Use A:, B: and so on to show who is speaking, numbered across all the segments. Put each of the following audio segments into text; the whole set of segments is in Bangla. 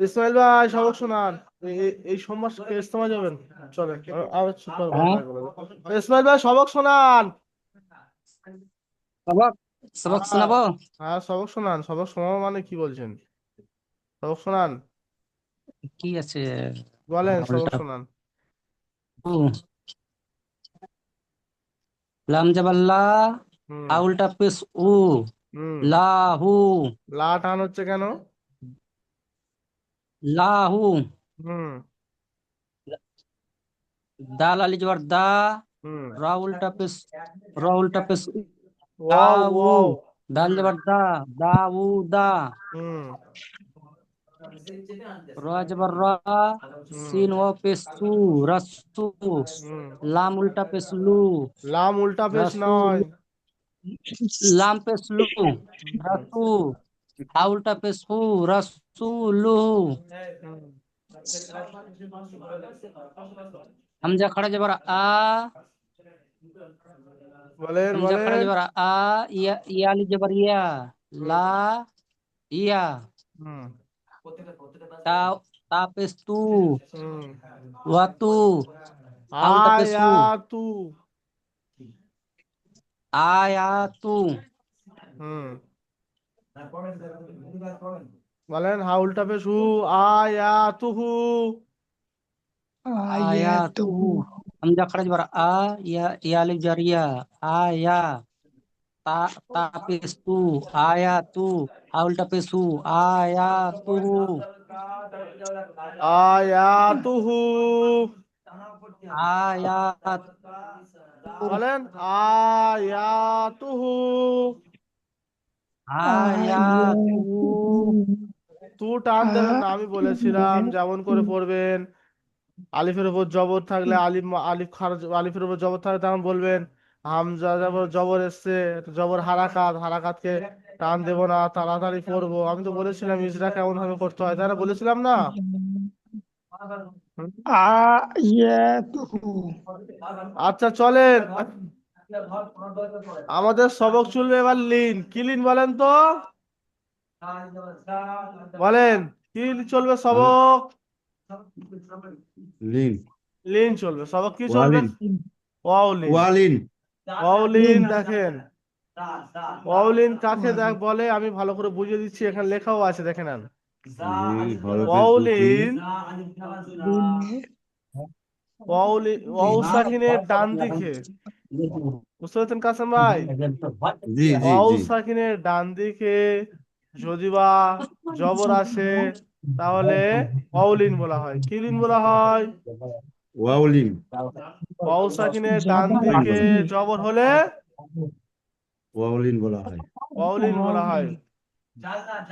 A: ইসমাইল ভাই সবক শোনান। এই- সোমবার ইস্তেমা যাবেন? চলে
B: হ্যাঁ?
A: ইসমাইল ভাই সবক শোনান।
B: সবক সবক শোনাবো?
A: হ্যাঁ সবক শোনান সবক শোনানো মানে কি বলছেন? সবক শোনান।
B: কি আছে?
A: বলেন সবক শোনান।
B: লাম জাবাল্লা
A: হুম
B: আউলটা পেশ উ
A: হুম
B: লাহু
A: লা টান হচ্ছে কেন
B: লাহু
A: হুম
B: দাল আলি জবর দা
A: হুম
B: রা উল্টা পেশ রা উল্টা পেশ উ,
A: ওয়াও
B: দাউ
A: ওয়াও
B: দাল জবর দা দাউ দা
A: হুম
B: রা জবর রা সিন ও পেশ সু রাসু
A: হুম
B: লাম উল্টা পেশ লু
A: লাম উল্টা পেশ
B: রাসূল।
A: নয়
B: লাম পেশ লু রাসু হা উল্টা পেশ হু রাসুলু
A: হুম।
B: হামজা খাড়া জবর আ
A: বলেন
B: হামজা খাড়া
A: বলেন
B: জবর আ ইয়া ইয়া আলি জবর ইয়া লা ইয়া
A: হুম বলেন হা উল্টা পেশ হু আয়াতুহু
B: আয়াতুহু হামজা খাড়া জবর আ ইয়া ইয়া আলি জবর ইয়া আয়া তা তা পেশ তু আয়াতু আউলটা পেশ হু আয়াতুহু
A: আয়াতুহু
B: আয়াত
A: বলেন আয়াতুহু
B: আয়াতুহু
A: তু টান দেবেন আমি বলেছিলাম যেমন করে পড়বেন। আলিফের উপর জবর থাকলে আলিফ আলিফ খারজ আলিফের উপর জবর থাকলে তখন বলবেন। হামজা জবর জবর এসছে জবর হারাকাত হারাকাতকে টান দেব না তাড়াতাড়ি পড়ব। আমি তো বলেছিলাম ইজরা কেমন ভাবে করতে হয় তাই না? বলেছিলাম না? আচ্ছা চলেন। আমাদের সবক চলবে এবার লিন। কি লিন বলেন তো? বলেন কি চলবে সবক?
C: লিন।
A: লিন চলবে। সবক কি চলবে? ওয়াও লিন।
C: ওয়ালিন।
A: ওয়াও লিন দেখেন। ওয়াও লিন কাকে দেখ বলে? আমি ভালো করে বুঝিয়ে দিচ্ছি এখানে লেখাও আছে দেখে নেন।
C: এই হরফের
A: ওয়াও
C: দুটি
A: লিন ওয়াও লিন ওয়াও সাকিনের ডান দিকে। বুঝতে পারছেন কাসেম ভাই?
C: জি জি
A: সাকিনের ডান দিকে যদি বা জবর আসে তাহলে ওয়াউলিন বলা হয়। কি লিন বলা হয়?
C: ওয়াউলিন।
A: ওয়াও সাকিনের ডান দিকে জবর হলে
C: ওয়াউলিন বলা হয়।
A: ওয়াউলিন বলা হয়।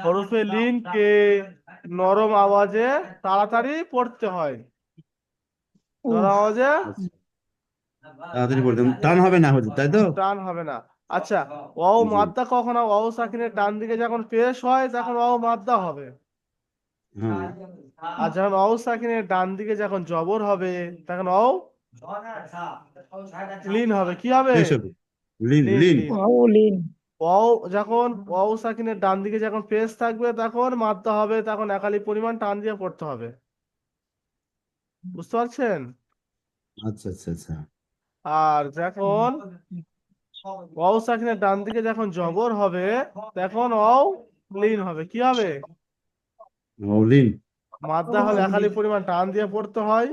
A: হরফে লিনকে নরম আওয়াজে তাড়াতাড়ি পড়তে হয়। নরম আওয়াজে
C: তাড়াতাড়ি পড়তে টান হবে না তাই তো?
A: টান হবে না। আচ্ছা ওয়াও
C: জি।
A: মাদ্দা কখনো ওয়াও সাকিনের ডান দিকে যখন পেশ হয় তখন ওয়াও মাদ্দা হবে। আর যখন ওয়াও সাকিনের ডান দিকে যখন জবর হবে তখন ওয়াও লিন হবে। কি হবে?
C: শেষ লিন
A: লিন,
C: লিন।
A: লিন। যখন ওয়াও সাকিনের ডান দিকে যখন পেশ থাকবে তখন মাদ্দা হবে তখন একালি পরিমাণ টান দিয়ে পড়তে হবে। বুঝতে পারছেন?
C: আচ্ছা আচ্ছা আচ্ছা।
A: আর যখন ওয়াও সাকিনের ডান দিকে যখন জবর হবে তখন ওয়াও লিন হবে। কি হবে?
C: ওয়াউলিন
A: মাদ্দা হলে একালি পরিমাণ টান দিয়ে পড়তে হয়।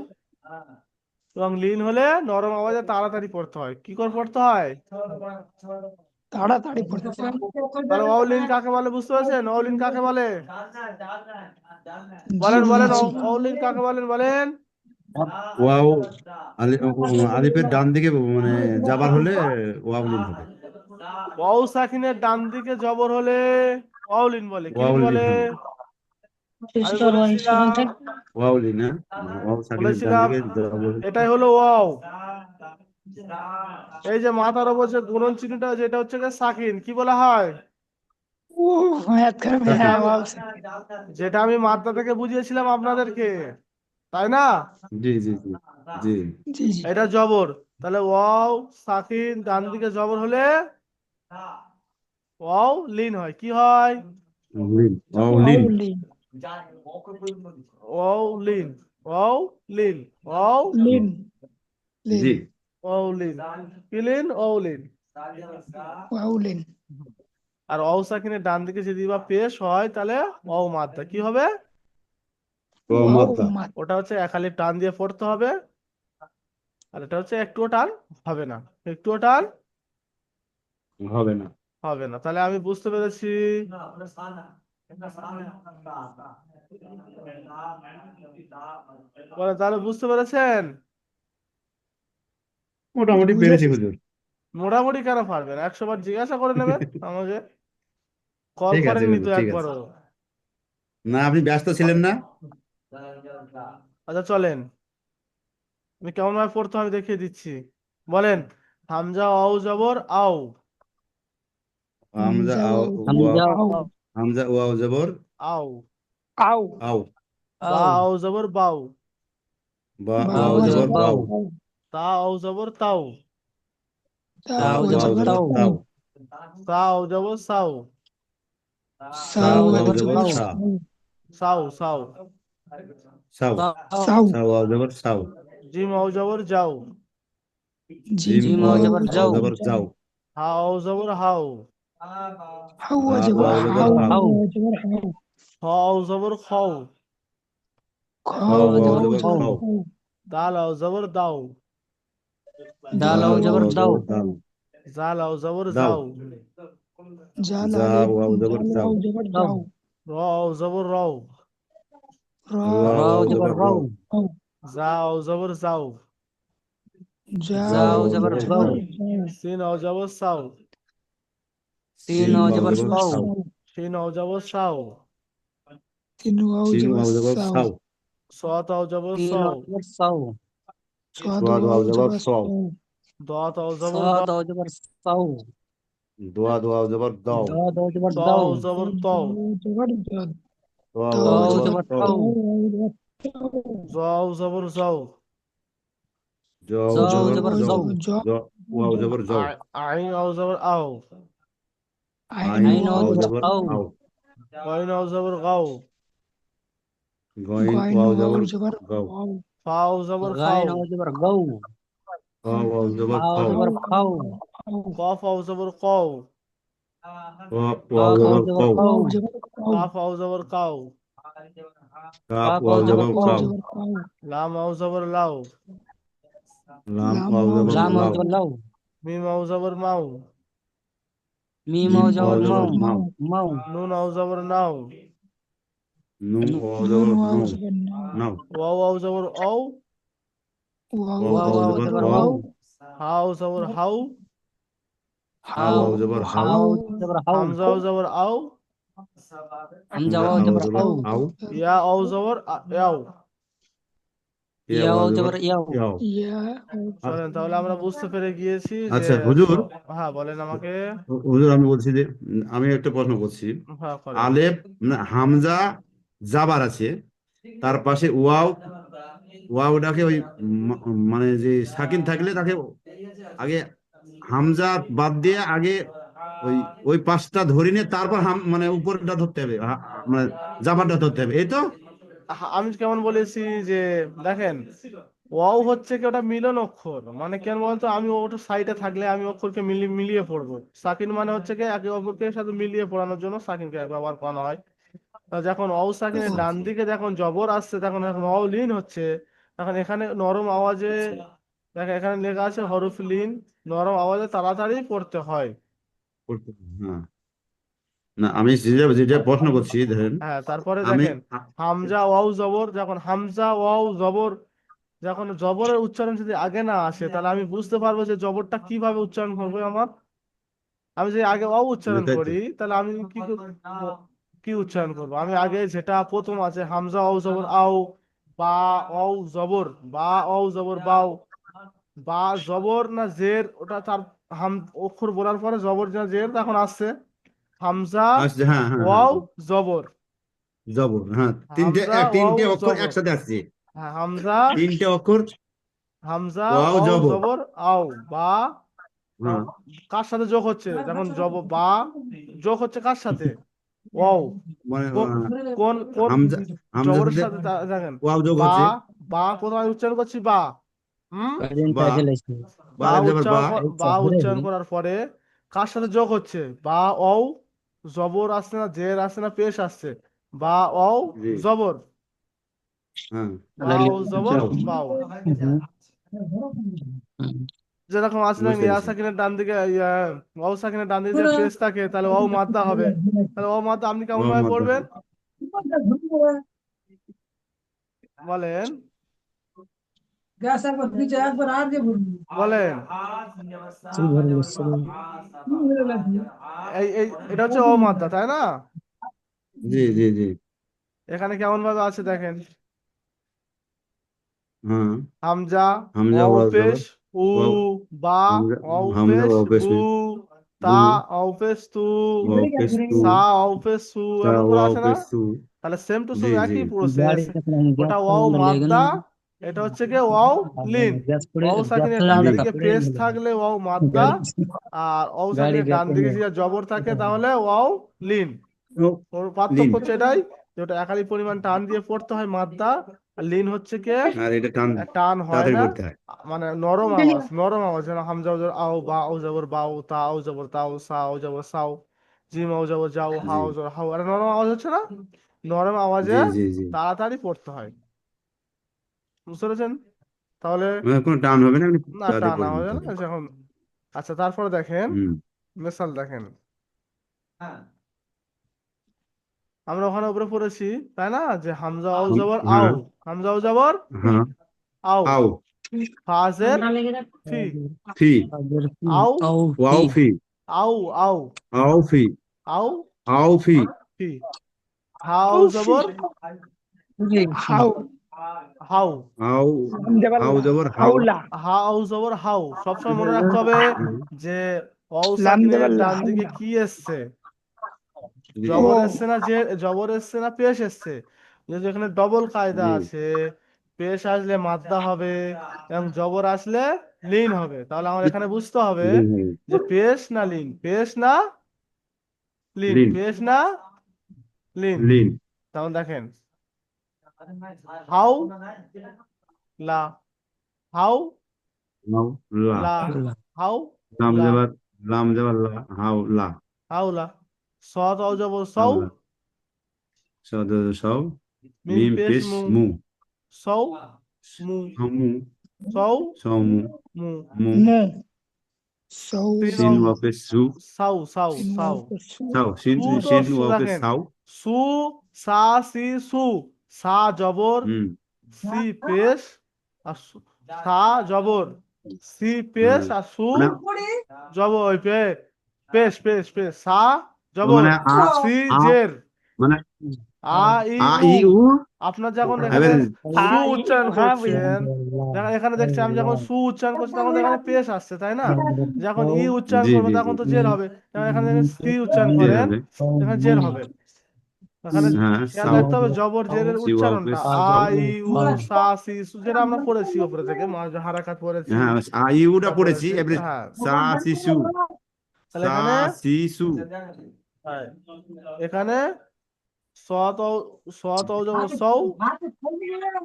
A: এবং লিন হলে নরম আওয়াজে তাড়াতাড়ি পড়তে হয়। কি করে পড়তে হয়?
D: তাড়াতাড়ি পড়তে
A: তাহলে ওয়াউলিন কাকে বলে বুঝতে পারছেন? ওয়াউলিন কাকে বলে? বলেন বলেন ওয়াউলিন কাকে বলেন বলেন।
C: ওয়াও আলিফের ডান দিকে মানে যাবার হলে ওয়াউলিন হবে।
A: ওয়াও সাকিনের ডান দিকে জবর হলে ওয়াউলিন বলে। কি
C: ওয়াউলিন
A: বলে?
C: ওয়াও
A: এটাই হলো ওয়াও। এই যে মাথার উপর যে গুণন চিহ্নটা হচ্ছে সাকিন কি বলা হয়? যেটা আমি মাত্রা থেকে বুঝিয়েছিলাম আপনাদেরকে তাই না?
C: জি জি জি জি।
D: জি জি।
A: এটা জবর। তাহলে ওয়াও সাকিন ডান দিকে জবর হলে ওয়াও লিন হয়। কি হয়?
C: লিন ওয়াও লিন। জি
A: আর ওয়াও সাকিনের ডান দিকে যদি বা পেশ হয় তাহলে ওয়াও মাদ্দা কি হবে? ওটা হচ্ছে এক হালি টান দিয়ে পড়তে হবে। আর এটা হচ্ছে একটুও টান হবে না। একটুও টান
C: হবে না।
A: হবে না। তাহলে আমি বুঝতে পেরেছি। বলে তাহলে বুঝতে পেরেছেন?
C: মোটামুটি পেরেছি হুজুর।
A: মোটামুটি কেন পারবেন? একশো বার জিজ্ঞাসা করে নেবেন আমাকে। কল
C: ঠিক আছে
A: করেননি তো
C: হুজুর, ঠিক আছে।
A: একবারও
C: না আপনি ব্যস্ত ছিলেন না?
A: আচ্ছা চলেন। আমি কেমন ভাবে পড়তে হবে দেখিয়ে দিচ্ছি। বলেন হামজা আও জবর আউ
C: হামজা আও
B: হামজা
C: ওয়াও। হামজা ওয়াও জবর
A: আও
D: আও
C: আও
A: বা আও জবর বাও
C: বা
D: বাও
C: ওয়াও জবর
B: বাও।
C: বাও
A: তা আও জবর তাও
D: তাও
B: তাও জবর তাও।
D: তাও
A: সা আও জবর সাও
D: সাও
B: জবর
D: সাও
A: সাও সাও
C: সাও
D: সাও
C: সাও ওয়াও জবর সাও
A: জিম আও জবর যাও
C: জিম ওয়াও
B: জবর যাও।
C: জবর যাও
A: হা জবর হাও
D: হাও জবর
C: ওয়াও জবর
D: হাও
C: হাও।
D: হাও জবর হাও
A: খ আও জবর খাও।
D: জবর খাও।
C: খাও।
A: দাল জবর দাও।
B: দাল জবর দাও।
A: জাল আও জবর যাও
D: জাল
C: জবর যাও।
D: ওয়াও জবর
B: দাও।
D: যাও
A: আও জবর রাও।
B: রাও জবর রাও।
A: আও জবর যাও।
B: যাও জবর যাও।
A: সিন আও জবর সাও
B: সিন ওয়াও জবর
C: জবর
B: সাও
C: সাও।
A: শিন আও জবর সাও
D: তিন ওয়াও
C: সিন
D: জবর
C: ওয়াও জবর
D: সাও
C: সাও
A: সত আও জবর
B: সিন
A: সাও
B: ওয়াও জবর সাও
D: সাদ
C: ওয়াও
D: ওয়াও
C: জবর
D: জবর
C: সাও।
D: সাও
A: দত আও জবর
B: সাদ ওয়াও জবর সাও
C: দোয়া দোয়া জবর দাও
B: দাদ ওয়াও জবর
A: ত
B: দাও
A: আও জবর তও
D: জবর তাও
C: ওয়াও
B: জবর
C: জবর
B: তাও।
C: তাও
A: জ আও জবর যাও
C: যাও
B: যাও
C: জবর
B: জবর
C: যাও
B: যাও।
C: জ ওয়াও জবর যাও
A: আ- আইন আও জবর আও
C: আইন
B: আইন
C: ওয়াও
B: ওয়াও
C: জবর
B: আও।
C: আও
A: গইন আও জবর গাও
C: গইন
D: গাইন
C: ওয়াও
D: ওয়াও
C: জবর
D: জবর
C: গাও
D: ওয়াও
A: ফা আও জবর খাও মিম আও জবর মাও
B: মাও
A: নুন আও জবর নাও
C: নুন
D: নুন
C: জবর
D: নাও
C: নাও
A: ওয়াও আও জবর ঔ
D: ওয়াও
C: ওয়াও
D: জবর
A: আও হাউ
C: হাও জবর হাও
B: হাও জবর হাও
A: হামজা আও জবর আও
B: হামজা জবর
C: আও
A: ইয়া আও জবর আ- ইয়াও
B: ইয়া ওয়াও জবর ইয়াও।
C: ইয়াও।
D: ইয়া
A: চলেন তাহলে আমরা বুঝতে পেরে গিয়েছি যে
C: আচ্ছা, হুজুর।
A: হ্যাঁ বলেন আমাকে।
C: হুজুর আমি বলছি যে আমি একটা প্রশ্ন করছি।
A: হ্যাঁ করেন।
C: আলেফ না, হামজা জাবার আছে তার পাশে ওয়াও ওয়াওটাকে ওই ম- মানে যে সাকিন থাকলে তাকে আগে হামজা বাদ দিয়ে আগে ওই ওই পাঁচটা ধরে নিয়ে তারপর হাম মানে উপরটা ধরতে হবে হা- মানে জাবারটা ধরতে হবে। এই তো?
A: আমি কেমন বলেছি যে, দেখেন, ওয়াও হচ্ছে কি ওটা মিলন অক্ষর। মানে কেন বলতো, আমি ওটা সাইডে থাকলে আমি অক্ষরকে মিলিয়ে মিলিয়ে পড়ব। সাকিন মানে হচ্ছে কি, একে অপরকে সাথে মিলিয়ে পড়ানোর জন্য সাকিনকে ব্যবহার করা হয়। যখন অও সাকিনের ডান দিকে যখন জবর আসছে, তখন এখন অও লিন হচ্ছে, তখন এখানে নরম আওয়াজে, দেখেন, এখানে লেখা আছে হরফ লিন, নরম আওয়াজে তাড়াতাড়ি পড়তে হয়
C: হ্যাঁ। না আমি যেটা যেটা প্রশ্ন করছি ধরেন
A: হ্যাঁ তারপরে
C: আমি
A: দেখেন হামজা ওয়াও জবর যখন হামজা ওয়াও জবর যখন জবরের উচ্চারণ যদি আগে না আসে তাহলে আমি বুঝতে পারব যে জবরটা কীভাবে উচ্চারণ করব আমার। আমি যদি আগে ওয়াও উচ্চারণ
C: তো।
A: করি তাহলে আমি কি কর- কি উচ্চারণ করব? আমি আগে যেটা প্রথম আছে হামজা ওয়াও জবর আও বা ওয়াও জবর বা ওয়াও জবর বাও বা জবর না জের ওটা তার হাম অক্ষর বলার পরে জবর না জের তখন আসছে। হামজা
C: আসছে হ্যাঁ হ্যাঁ
A: ওয়াও
C: হ্যাঁ।
A: জবর।
C: জবর হ্যাঁ তিনটে
A: হামজা,
C: তিনটে
A: ওয়াও,
C: অক্ষর
A: জবর।
C: একসাথে আসছে।
A: হ্যাঁ হামজা
C: তিনটে অক্ষর
A: হামজা
C: ওয়াও
A: ওয়াও
C: জবর।
A: জবর আও বা
C: হ্যাঁ।
A: কার সাথে যোগ হচ্ছে? যখন জব বা যোগ হচ্ছে কার সাথে? ওয়াও।
C: মানে
A: কোন কোন কোন
C: হামজা হামজা
A: জবরের
C: সাথে
A: সাথে তা- দেখেন।
C: ওয়াও যোগ
A: বা
C: হচ্ছে।
A: বা কোথায় উচ্চারণ করছি? বা হুম?
C: বা-
B: টাইটেল আছে
A: বা
C: বা যাবার বা
A: উচ্চারণ কর- বা উচ্চারণ করার পরে কার সাথে যোগ হচ্ছে? বা অও জবর আসছে না জের আসছে না পেশ আসছে বা অও জবর।
C: হ্যাঁ।
A: বা ও জবর বাও। যেরকম আছে না
C: বুঝতে
A: ইয়া
C: পেরেছি।
A: সাকিনের ডান দিকে ওয়াও সাকিনের ডান দিকে যে পেশ থাকে তাহলে ওয়াও মাদ্দা হবে। তাহলে ওয়াও মাদ্দা আপনি কেমন ভাবে পড়বেন? বলেন।
E: গ্যাস একবার নিচে একবার আর দিয়ে ভরবি
A: বলেন।
B: চুল ভরে বসছে রে।
A: এই এই এটা হচ্ছে ও মাদ্দা তাই না?
C: জি জি জি।
A: এখানে কেমন ভাবে আছে দেখেন। হামজা
C: হামজা
A: উ বা
C: হামজা-
A: ওয়াও
C: হামজা
A: পেশ
C: ওয়াও পেশ
A: বু। তা ওয়াও পেশ তু। সা সু করে আছে না? তাহলে সেম টু সেম একই প্রসেস ওটা ওয়াও। এটা হচ্ছে কি ওয়াও লিন ওয়াও সাকিনের ডান দিকে
B: নিলাম।
A: থাকলে ওয়াও মাদ্দা আর ওয়াও
B: গাড়ি
A: সাকিনের ডান দিকে। যদি জবর থাকে তাহলে ওয়াও লিন। ওর পার্থক্য
C: লিন।
A: হচ্ছে এটাই যে ওটা একালি পরিমাণ টান দিয়ে পড়তে হয় মাদ্দা আর লিন হচ্ছে কে?
C: আর এটা টান
A: টান হয় না। মানে নরম আওয়াজ নরম আওয়াজ যেন হামজা জবর আও বা আও জবর বাও তা আও জবর তাও সা আও জবর সাও জিম আও জবর যাও হাও
C: জি।
A: জবর হাও আর নরম আওয়াজ হচ্ছে না? নরম আওয়াজে
C: জি জি জি।
A: তাড়াতাড়ি পড়তে হয়। বুঝতে পেরেছেন? তাহলে
C: মানে কোনো টান হবে না? আপনি
A: না
C: তাড়াতাড়ি
A: টান
C: পড়ে
A: আওয়াজ না
C: হবে।
A: যখন আচ্ছা তারপরে দেখেন
C: হুম।
A: মিসাল দেখেন। আমরা ওখানে উপরে পড়েছি তাই না? যে হামজা আও
C: হুম,
A: জবর
C: হ্যাঁ।
A: হামজা আও জবর
C: হ্যাঁ।
A: আও।
C: আও।
A: ফাজের ফি।
C: ফি।
A: আও।
C: ওয়াও
B: ফি।
A: আও আও।
C: আও ফি।
A: আও।
C: আও ফি।
A: ফি। হাও জবর
D: হাউ
A: হাউ।
C: আও আও জবর
D: হাউলা।
A: হাউ জবর হাউ। সবসময় মনে রাখতে হবে যে ওয়াও সাকিনের ডান দিকে কি এসছে? জবর। এসছে না যে জবর এসছে না পেশ এসছে। যদি এখানে ডবল কায়দা আছে পেশ আসলে মাদ্দা হবে এবং জবর আসলে লিন হবে। তাহলে আমার এখানে বুঝতে হবে। যে পেশ না লিন? পেশ না লিন। পেশ না লিন?
C: লিন।
A: তখন দেখেন হাউ লা হাউ
C: নাও লা
A: লা
B: লা।
A: হাউ
C: লাম
A: লা।
C: জবর লাম জবর লা হাও লা
A: হাউলা সদ অ জবর সৌ
C: হাওলা। সদ সও
A: মিম
C: মিম
A: পেশ
C: পেশ
A: মু
C: মু
A: সৌ মু
C: হামু
A: সৌ
C: সমু
A: মু
C: মু
D: মু সৌ
A: তিন
C: সিন
A: অ-
C: ওয়া পেশ সু
A: সাউ সাউ সাউ
C: সাও সিন
A: সু তো
C: সিন
A: সু জবর সি পেশ আর সা জবর সি পেশ আর সু
C: মানে
A: জবর ওই পে পেশ পেশ পেশ সা জবর
C: মানে
A: সি জের।
C: মানে
A: আ ই উ। আপনার যখন এখানে সু উচ্চারণ
D: হ্যাঁ,
A: করছেন দেখেন এখানে দেখছি আমি যখন সু উচ্চারণ করছি তখন তো এখানে পেশ আসছে তাই না? যখন ই উচ্চারণ
C: জি,
A: করব তখন তো জের হবে। এখানে সি উচ্চারণ করেন এখানে জের হবে। এখানে
C: হ্যাঁ
A: খেয়াল
C: সাও
A: রাখতে হবে জবর জেরের
C: সি, ওয়াও,
A: উচ্চারণটা।
C: পেশ,
A: আ
B: সাও,
A: ই উ
B: সাও।
A: সা সি সু যেটা আমরা পড়েছি উপরে থেকে মাঝ হারাকাত পড়েছি।
C: হ্যাঁ আ ই উটা পড়েছি এবারে
A: হ্যাঁ।
C: সা শিশু
A: তাহলে
C: সা
A: এখানে
C: শিশু
A: হ্যাঁ, এখানে সত ও- সত ও জবর সৌ।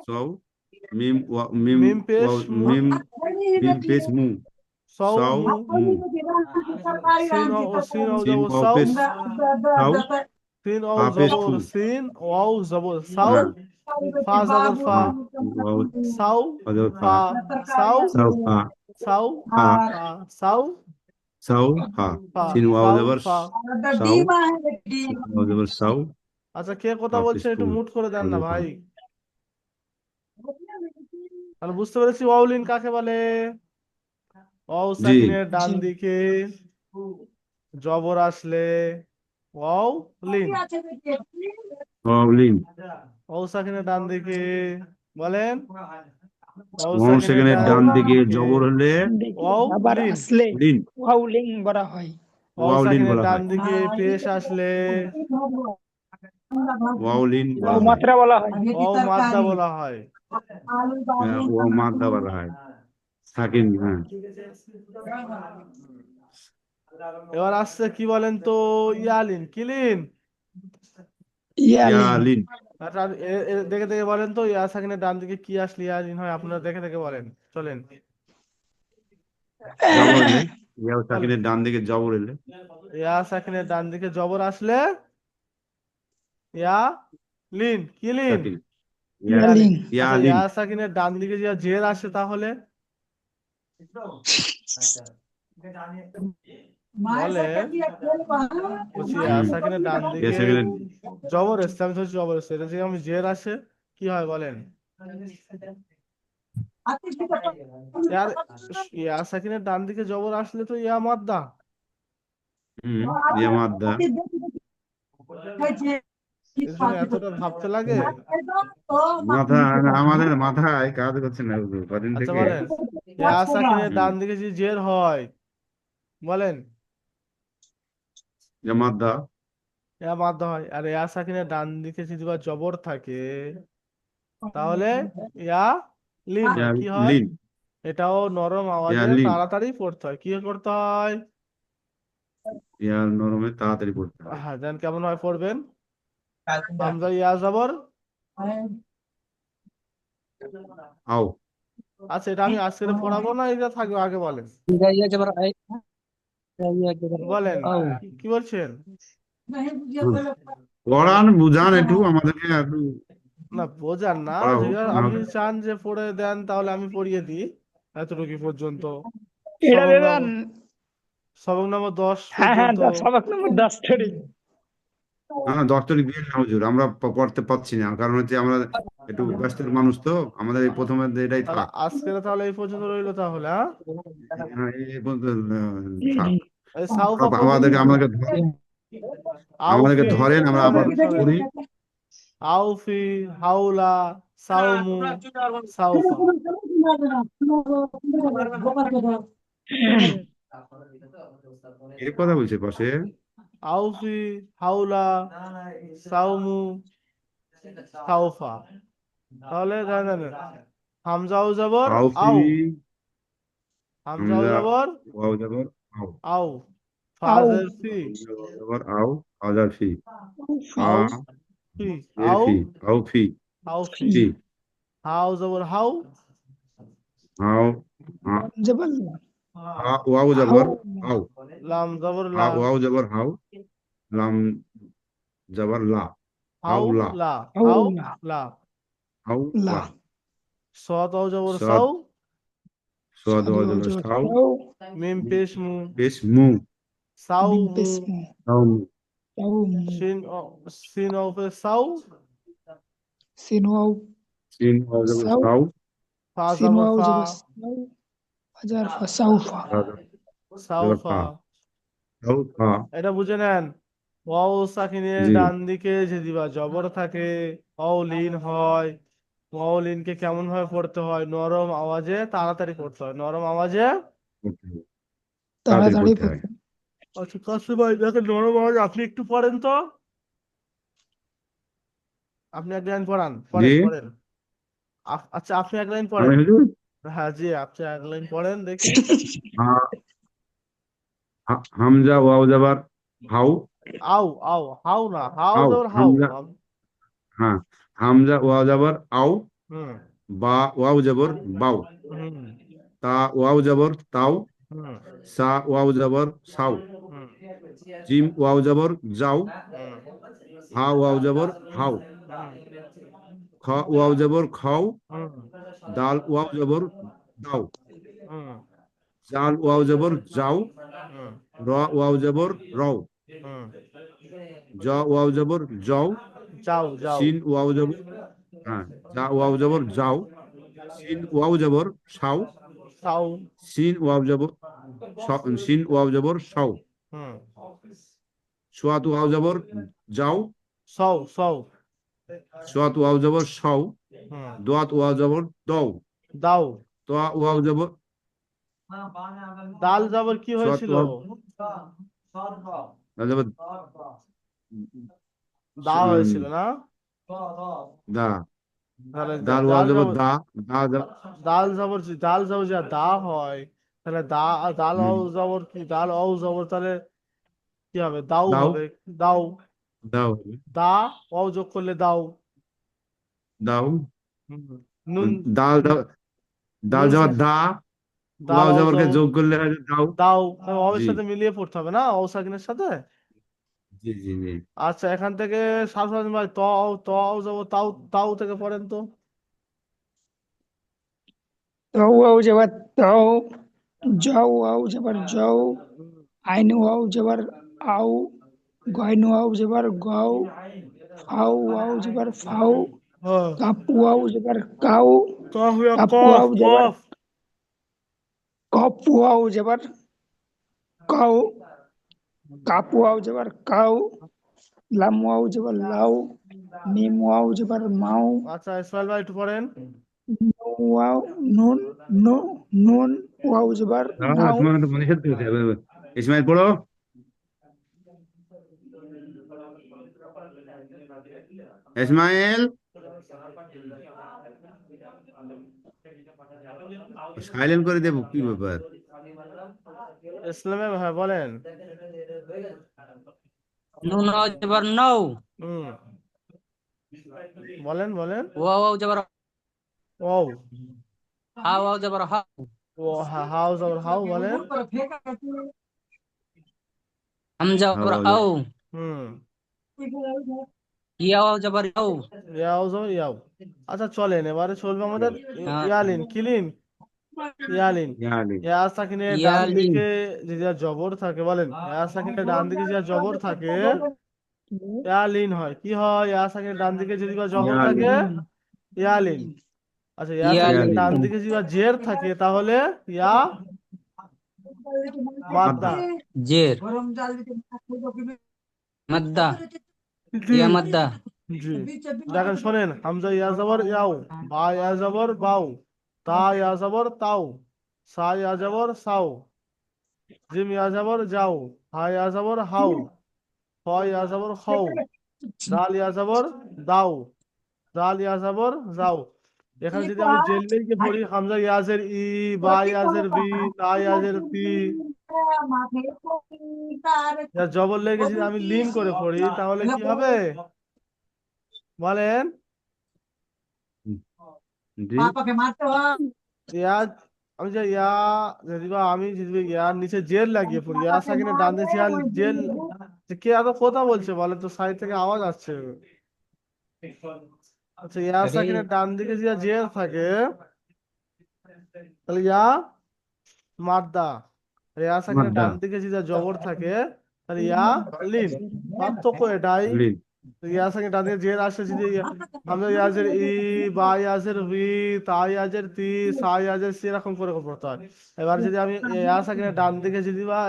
C: সও মিম ওয়া মিম
A: মিম পেশ
C: ওয়া-
A: মু।
C: মিম মিম পেশ মু।
A: সৌ।
C: সও
A: মু
C: মু
A: সিন ও ও সিন ও
C: সিন
A: জবর
C: ওয়া
A: সৌ।
C: ফা পেশ
A: জবর সিন ওয়াও জবর সাউ ফা জবর ফা সাউ ফা
C: ফা
A: সাউ
C: ফা
A: সাউ
C: ফা
A: ফা সাউ
C: ফা সিন ওয়াও জবর
A: ফা
C: ওয়াও জবর সাও
A: আচ্ছা কে কথা বলছে একটু। মুট করে দেন না ভাই তাহলে বুঝতে পেরেছি ওয়াউলিন কাকে বলে ওয়াও সাকিনের ডান দিকে জবর আসলে ওয়াও লিন
C: ওয়াও লিন
A: ওয়াও সাকিনের ডান দিকে। বলেন। ওয়াও
C: সেখানে ডান দিকে। জবর হলে
A: ওয়াও
D: আবার
A: লিন।
D: আসলে
C: লিন
D: ওয়াউলিং বলা হয়।
A: ডান দিকে পেশ আসলে।
C: ওয়াও লিন
D: ওয়াও মাত্রা বলা হয়।
A: ওয়াও মাদ্দা বলা হয়।
C: হ্যাঁ, ওয়াও মাদ্দা বলা হয়। সাকিন হ্যাঁ।
A: এবার আসছে কি বলেন তো ইয়ালিন কিলিন
D: ইয়ালিন।
C: ইয়ালিন।
A: আচ্ছা, এ- দেখে দেখে বলেন তো ইয়া সাকিনের ডান দিকে কি আসলে ইয়ালিন হয় আপনারা দেখে দেখে বলেন চলেন।
C: জবর এলে ইয়া সাকিনের ডান দিকে জবর এলে।
A: ইয়া সাকিনের ডান দিকে জবর আসলে ইয়া লিন কি লিন?
D: ইয়ালিন।
A: আচ্ছা, ইয়া সাকিনের ডান দিকে যে জের আসে তাহলে? বলে বলছি সাকিনের ডান দিকে জবর এসছে আমি ধরছি জবর এসছে এটা আমি জের আসে কি হয় বলেন? ইয়ার ইয়া সাকিনের ডান দিকে জবর আসলে তো ইয়া মাদ্দা।
C: হুম ইয়া মাদ্দা।
A: এতটা ভাবতে লাগে।
C: মাথা আমাদের মাথায় কাজ করছে না কদিন
A: আচ্ছা
C: থেকে।
A: ইয়া সাকিনের ডান দিকে যে জের হয় বলেন।
C: ইয়া মাদ্দা।
A: ইয়া মাদ্দা হয়। আর ইয়া সাকিনের ডান দিকে যদি বা জবর থাকে তাহলে ইয়া লিন
C: ইয়া
A: কি হয়?
C: লিন।
A: এটাও নরম আওয়াজে
C: লিন।
A: তাড়াতাড়ি পড়তে হয়। কি করতে হয়?
C: ইয়া নরমে তাড়াতাড়ি পড়তে হয়।
A: হ্যাঁ দেন কেমন হয় পড়বেন? হামজা ইয়া জবর?
C: আও।
A: আচ্ছা এটা আমি আজকে পড়াবো না এটা থাকবে আগে বলেন।
B: ইয়া ইয়া জবর আই ইয়া ইয়া জবর
A: বলেন। কি- বলছেন?
C: পড়ান বুঝান একটু আমাদেরকে একটু
A: না বোঝান না। যদি আপনি চান যে পড়ে দেন তাহলে আমি পড়িয়ে দিই এতটুকু পর্যন্ত।
D: এটা
A: সবক নম্বর সবক নম্বর দশ
D: হ্যাঁ হ্যাঁ সবক নম্বর দশ ধরি
C: না দশ তারিখ দিয়ে হুজুর আমরা পড়তে পারছি না। কারণ হচ্ছে আমরা একটু ব্যস্ত মানুষ তো। আমাদের এই প্রথমে এটাই থাক।
A: আজকে তাহলে এই পর্যন্ত রইল তাহলে হ্যাঁ
C: হ্যাঁ, এই পর্যন্ত থাক। আমাদেরকে আমাদেরকে ধরেন আমরা আবার করি
A: আউফি হাউলা সাউমু সাউফা
C: এর কথা বলছে পাশে।
A: আউফি হাউলা সাউমু সাউফা তাহলে জানেন হামজাও জবর আউ। হামজাও
C: হামজা,
A: জবর
C: ওয়াও জবর আও
A: আউ। ফাজের ফি।
C: জবর আও আজার ফি। আ
A: ফি।
C: এর
A: আউ।
C: ফি
A: আউ ফি। হাউ জবর হাউ।
D: জবল
C: আ। ওয়াও জবর আও
A: লাম জবর লা
C: ওয়াও জবর হাও লাম জবর লা।
A: হাউ
C: হাউলা।
A: লা। হাউ লা।
C: হাও
D: লা।
A: সদ আউ জবর
C: সদ।
A: সাউ।
C: সোয়াদ ওয়াও জবর সাও
A: মিম পেশ মু।
C: বেশ মু।
A: সাউ মু।
D: পেশ মু।
C: সাও মু।
D: তাও মু।
A: ও- শিন অফে সাউ।
D: সিন ওয়াও
C: সিন ওয়াও জবর।
D: সাও
A: ফা জবর ফা।
D: হাজার ফা সাউফা।
A: সাউফা। এটা বুঝে নেন। ওয়াও সাকিনের
C: জি।
A: ডান দিকে যদি বা জবর থাকে অও লিন হয়। ওয়াও লিনকে কেমন ভাবে পড়তে হয়? নরম আওয়াজে তাড়াতাড়ি পড়তে হয়। নরম আওয়াজে
D: তাড়াতাড়ি
C: পড়তে হয়।
A: আচ্ছা ভাই দেখেন নরম আওয়াজ আপনি একটু পড়েন তো। আপনি এক লাইন পড়ান পড়েন
C: জি।
A: পড়েন। আচ্ছা আপনি এক লাইন
C: আমি
A: পড়েন।
C: হুজুর
A: হ্যাঁ জি আপনি এক লাইন পড়েন দেখি।
C: হামজা ওয়াও জবর হাউ।
A: আও আও হাউ না হাউ
C: আও,
A: জবর হাউ।
C: হামজা। হ্যাঁ হামজা ওয়াও জবর আও।
A: হুম।
C: বা ওয়াও জবর বাও
A: হুম।
C: তা ওয়াও জবর তাও।
A: হুম।
C: সা ওয়াও জবর সাও
A: হুম।
C: জিম ওয়াও জবর যাও। হা ওয়াও জবর হাও খ ওয়াও জবর খাও দাল ওয়াও জবর দাও জাল ওয়াও জবর যাও র ওয়াও জবর রও জ ওয়াও জবর যাও সিন ওয়াও জবর হ্যাঁ যা ওয়াও জবর যাও সিন ওয়াও জবর সাও সিন ওয়াও জবর সিন ওয়াও জবর সাও সোয়াত ওয়াও জবর যাও
A: সৌ সৌ
C: সোয়াত ওয়াও জবর সাও দোয়াত ওয়াও জবর দও
A: দাও
C: তোয়া ওয়াও জবর
A: দাল জবর কি হয়েছিল?
C: দাল জবর
A: দা হয়েছিল না?
C: দা। দাল
A: দাল
C: ওয়াও জবর
A: জবর-
C: দা দা
A: দাল জবর দাল জবর যা দা হয় তাহলে দা দাল
C: হুম।
A: জবর কি? দাল অও জবর তাহলে কি হবে? দাও। হবে। দাও
C: দাও।
A: দা অও যোগ করলে দাও।
C: দাও।
A: নুন।
C: দাল দাও। দাল
A: শেষ-
C: দা। ওয়াও
A: অও
C: যোগ করলে হয় দাও।
A: দাও। অবের সাথে মিলিয়ে পড়তে হবে না? অও সাকিনের সাথে?
C: জি জি জি।
A: আচ্ছা এখান থেকে ভাই ত ত জবর তাও তাও থেকে পড়েন তো।
D: তো ওয়াও জবর তাও যাও ওয়াও জবর যাও। আইন ওয়াও জবর আও। গাইন ওয়াও জবর গাও ফাও ওয়াও জবর ফাও
A: হ্যাঁ
D: কাপ ওয়াও জবর কাও
A: কফ ইয়া
D: কাপ
A: কফ
D: ওয়াও জবর
A: কফ
D: কপ ওয়াও জবর কাও কাপ ওয়াও জবর কাও লাম ওয়াও জবর লাও মিম ওয়াও জবর মাও
A: আচ্ছা ইসমাইল ভাই একটু পড়েন
D: ওয়াও নুন নু নুন ওয়াও জবর
C: দাঁড়াও,
D: নাও
C: তোমাকে একটু মনে করতে হবে। ইসমাইল পড়ো ইসমাইল সাইলেন্ট করে দেবো কি ব্যাপার?
A: ইসলামে ভাই বলেন।
B: নুন ওয়াও জবর নৌ।
A: বলেন বলেন।
B: ওয়াও ওয়াও জবর
A: ও
B: হা। ওয়াও। জবর হাউ
A: ও হাউ জবর হাউ বলেন।
B: হামজা জবর আও
A: হুম।
B: ইয়া ওয়াও ইয়াও।
A: ইয়াও জবর ইয়াও। আচ্ছা চলেন এবারে চলবে আমাদের
B: হ্যাঁ।
A: ইয়ালিন কিলিন? ইয়ালিন।
C: ইয়ালি
A: ইয়া সাকিনের ডান দিকে যে যা জবর থাকে বলেন ইয়া সাকিনের ডান দিকে যে জবর থাকে ইয়ালিন হয়। কি হয়? ইয়া সাকিনের ডান দিকে যদি বা জবর থাকে ইয়ালিন। আচ্ছা ইয়া সাকিনের ডান দিকে যদি বা জের থাকে তাহলে ইয়া মাদ্দা।
B: জের। মাদ্দা। ইয়া
A: জি। দেখেন শোনেন হামজা ইয়া জবর ইয়াও। বা ইয়া জবর বাউ তা ইয়া জবর তাও। সা ইয়া জবর সাও। জিম ইয়া জবর যাও। হা ইয়া জবর হাউ খ ইয়া জবর খাও। দাল ইয়া জবর দাও। দাল ইয়া যাও। এখানে যদি আমি জেলবেইকে পড়ি হামজা ইয়াজের ই বা ইয়াজের বি তা ইয়াজের পি। ইয়া জবর লেগে যদি আমি লিন করে পড়ি তাহলে কি হবে? বলেন। আমি যে ইয়া যদি বা আমি ইয়ার নিচে জেল লাগিয়ে পড়ি ইয়া সাকিনে ডান দিকে জেল। কে এত কথা বলছে বলে তো সাইড থেকে আওয়াজ আসছে। আচ্ছা ইয়া
B: আরে।
A: সাকিনে ডান দিকে যে জেল থাকে তাহলে ইয়া মাদ্দা আর ইয়া সাকিনে
C: মাদ্দা।
A: ডান দিকে যে জবর থাকে তাহলে ইয়া লিন। পার্থক্য এটাই।
C: লি
A: তো ইয়া ডান দিকে জের আসে যদি হামজা ইয়াজের ই বা ইয়াজের ভি তা ইয়াজের তি সা ইয়াজের সি এরকম করে পড়তে হয় এবার যদি আমি ইয়া সাকিনে ডান দিকে যদি বা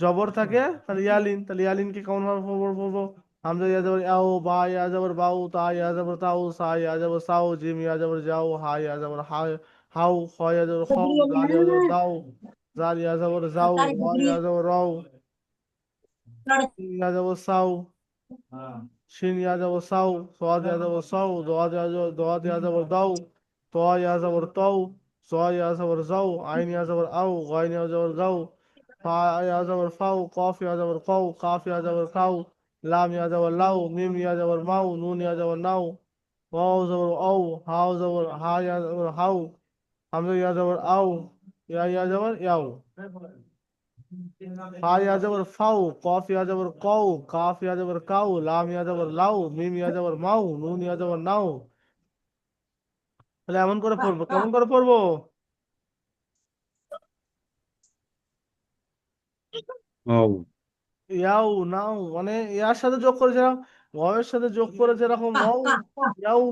A: জবর থাকে তাহলে ইয়ালিন তাহলে ইয়ালিন কি কেমন ভাবে পড়ব হামজা ইয়া জবর ইয়াও বা ইয়া জবর বাউ তা ইয়া জবর তাও সা ইয়া জবর সাও জিম ইয়া জবর যাও হা ইয়া জবর হাউ হাউ খ ইয়া জবর খাও দাল ইয়া জবর দাও। জাল ইয়া জবর যাও ওয়া ইয়া জবর রাও ইয়া জবর সাও শিন ইয়া জবর সাউ সোয়াদ ইয়া জবর সাউ দোয়াদ ইয়া জবর দোয়াদ ইয়া জবর দাও তোয়া ইয়া জবর তাও সোয়া ইয়া জবর যাও আইন ইয়া জবর আও গাইন ইয়া জবর গাও ফা ইয়া জবর ফাও কফ ইয়া জবর কাউ কাফ ইয়া জবর কাউ লাম ইয়া জবর লাউ মিম ইয়া জবর মাউ নুন ইয়া জবর নাও ওয়াও জবর আও হাও জবর হা ইয়া জবর হাউ হামজা ইয়া জবর আও ইয়া ইয়া ইয়াও ইয়া ফাউ কফ ইয়া কাউ কাফ ইয়া কাউ লাম ইয়া লাউ মিম ইয়া মাউ নুন ইয়া নাও তাহলে এমন করে পড়ব কেমন করে পড়ব? ইয়াও নাও মানে ইয়ার সাথে যোগ করে যেরকম ওয়াওয়ের সাথে যোগ করে যেরকম ওয়াও ইয়াও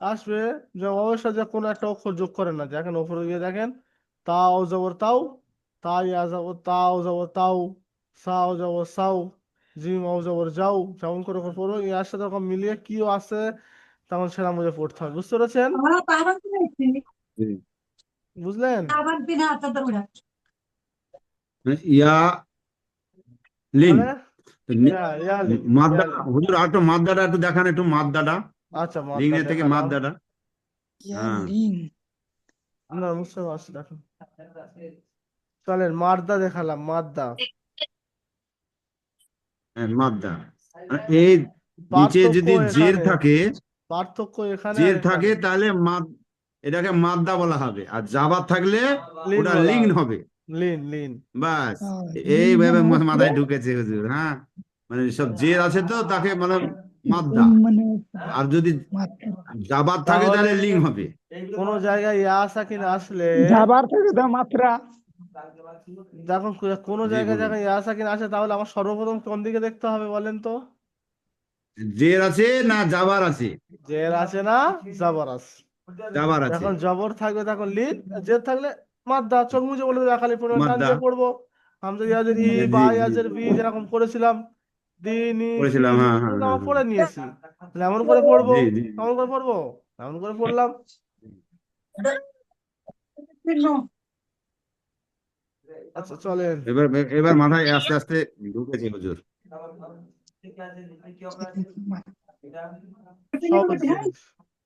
A: আসবে। যে ওয়াওয়ের সাথে কোনো একটা অক্ষর যোগ করে না দেখেন ওপরে গিয়ে দেখেন। তাও জবর তাও তা ইয়া জবর তাও জবর তাও সাও জবর সাও জিম আও জবর যাও যেমন করে করে পড়ব ইয়ার সাথে ওরকম মিলিয়ে কিও আছে? তেমন সেটা বুঝে পড়তে হবে বুঝতে পেরেছেন? বুঝলেন?
C: ইয়া লিন।
A: মানে? ইয়া ইয়া লিন,
C: মাদ্দা
A: ইয়া লিন।
C: হুজুর আর একটু মাদ্দাটা একটু দেখান একটু মাদ্দাটা
A: আচ্ছা
C: লিং
A: মাদ্দা
C: এর থেকে মাদ্দাটা
D: ইয়া
C: হ্যাঁ।
D: লিং
A: না বুঝতে পারছি দেখো চলেন মাদ্দা দেখালাম মাদ্দা।
C: হ্যাঁ, মাদ্দা। মানে এই নিচে যদি জের থাকে
A: পার্থক্য এখানে
C: জের থাকে তাহলে মাদ এটাকে মাদ্দা বলা হবে। আর জাবার থাকলে
A: লিন
C: ওটা লিঙ্ক
A: হবে। Lin Lin.
C: বাস
D: হ্যাঁ,
C: এইভাবে মাথায় ঢুকেছে হুজুর হ্যাঁ? মানে সব জের আছে তো তাকে মানে মাদ্দা
D: মানে
C: আর যদি জাবার থাকে তাহলে লিঙ্ক হবে।
A: কোন জায়গায় ইয়া সাকিন আসলে?
D: যাবার থেকে তো মাত্রা।
A: যখন কো- কোনো জায়গায়। যখন ইয়া সাকিন আসে তাহলে আমার সর্বপ্রথম কোন দিকে দেখতে হবে বলেন তো?
C: জের আছে না জাবার আছে?
A: জের আছে না জবর আছে।
C: জাবার আছে।
A: যখন জবর থাকবে তখন লিন জের থাকলে মাদ্দা চোখ মুজে বলে দেবে খালি পড়বে টান দিয়ে পড়ব। হামজা ইয়াজের ই বা ইয়াজের বি যেরকম করেছিলাম দিনি
C: করেছিলাম, হ্যাঁ, হ্যাঁ, হ্যাঁ,
A: পড়ে নিয়েছি। এমন করে পড়ব এমন করে পড়ব? এমন করে পড়লাম। আচ্ছা চলেন।
C: এবার এবার মাথায় আস্তে আস্তে ঢুকেছে হুজুর।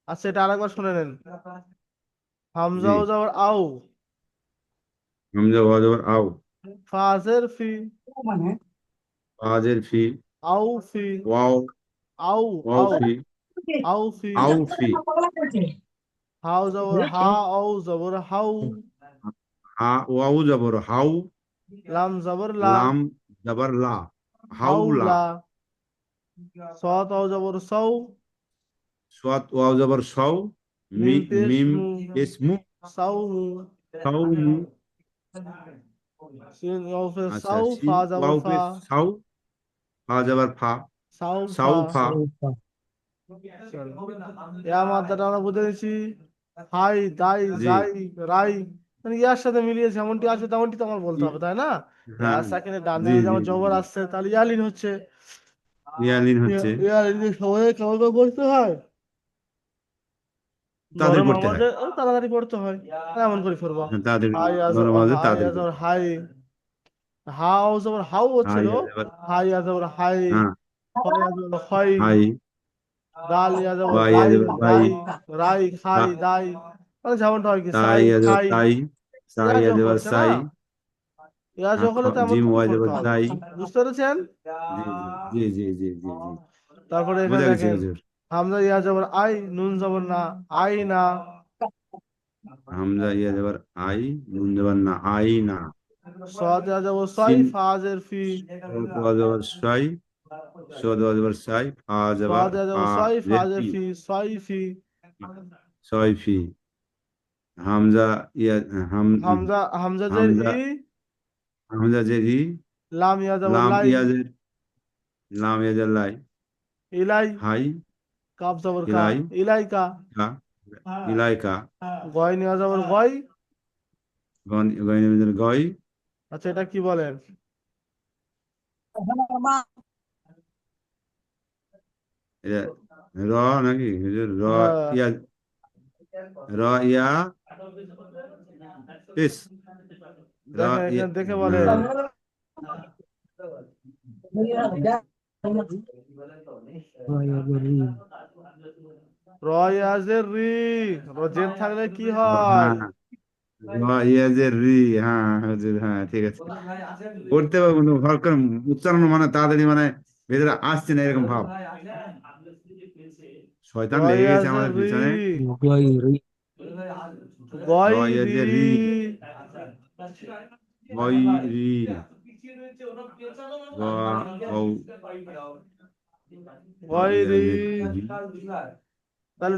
A: আচ্ছা এটা আরেকবার শুনে নেন। হামজা। ও যাওয়ার আউ।
C: হামজা ওয়া জবর আও
A: ফাজের ফি।
C: আজের ফি।
A: আউ ফি
C: ওয়াও
A: আউ
C: ওয়াও
A: আউ
C: ফি
A: আউ ফি
C: আও ফি
A: হাউ যাবর হা আউ যাবর হাউ
C: হা ওয়াও জবর হাউ
A: লাম যাবর লা
C: লাম জবর লা হাউলা
A: হাউলা সত আউ যাবর সৌ
C: সাত ওয়াও জবর সাউ
A: মিম।
C: ইসমু
A: সাউমু
C: সাউমু
A: সিন আউ
C: আচ্ছা
A: সাউ ফা
C: ওয়াও
A: ফা
C: সাউ ফা জবর ফা।
A: সাউ
C: সাউ
A: ফা।
C: ফা
A: ইয়া আমরা বুঝে নিয়েছি। হাই দাই
C: জি।
A: যাই রাই। মানে ইয়ার সাথে মিলিয়ে যেমনটি আসবে তেমনটি তো আমার বলতে হবে তাই না?
C: হ্যাঁ।
A: ইয়ার সাকিনে ডান
C: জি,
A: দিকে
C: জি,
A: যেমন জবর আসছে তাহলে ইয়ালিন হচ্ছে।
C: ইয়ালিন হচ্ছে।
A: ইয়ালিন সবাই কেমন করে পড়তে হয়।
C: তাদের পড়তে হয়।
A: তাড়াতাড়ি পড়তে হয়। এমন করে পড়ব
C: হ্যাঁ, তাদের
A: হাই
C: তাদের
A: হাই। হাউ জবর হাউ হচ্ছিল
C: হাই জবর
A: হাই হাই
C: হ্যাঁ।
A: হয় হয়
C: হাই।
A: দাল দাই রাই খাই দাই। মানে যেমনটা হয় কি? সাই খাই।
C: সাই
A: ইয়া যোগ
C: আজর
A: হচ্ছে
C: সাই।
A: ইয়া যোগ হলে তো এমন
C: জিম ওয়াই জবর তাই
A: বুঝতে পেরেছেন?
C: জি জি জি জি জি
A: তারপরে এখানে দেখেন হামজা ইয়া জবর আই নুন জবর না আই না।
C: হামজা ইয়া জবর আই নুন জবর না আই না।
A: সাদ জবর সাই
C: সিন
A: ফাজের ফি।
C: ওয়া জবর সাই সদ ওয়া জবর সাই ফা জবর
A: সাদ জবর
C: ফা
A: সাই
C: জের
A: ফাজের
C: ফি।
A: ফি সাই ফি।
C: ছয় ফি। হামজা হাম
A: হামজা হামজা জের
C: হামজা
A: ই।
C: হামজা জের ই।
A: লাম জবর
C: লাম
A: লাই
C: জের লাম ইয়া জের লাই।
A: আচ্ছা এটা কি বলেন?
C: র নাকি? র
A: হ্যাঁ।
C: ইয়া র ইয়া ইস। র ইয়া
A: দেখে বলেন।
C: হ্যাঁ।
A: রয়াজের রি রজের থাকলে কি হ্যাঁ?
C: র হ্যাঁ হুজুর হ্যাঁ ঠিক আছে। পড়তে পারব কিন্তু করে উচ্চারণ মানে তাড়াতাড়ি মানে ভেতরে আসছে না এরকম ভাব। শয়তান লেগে গেছে আমাদের পিছনে।
A: তাহলে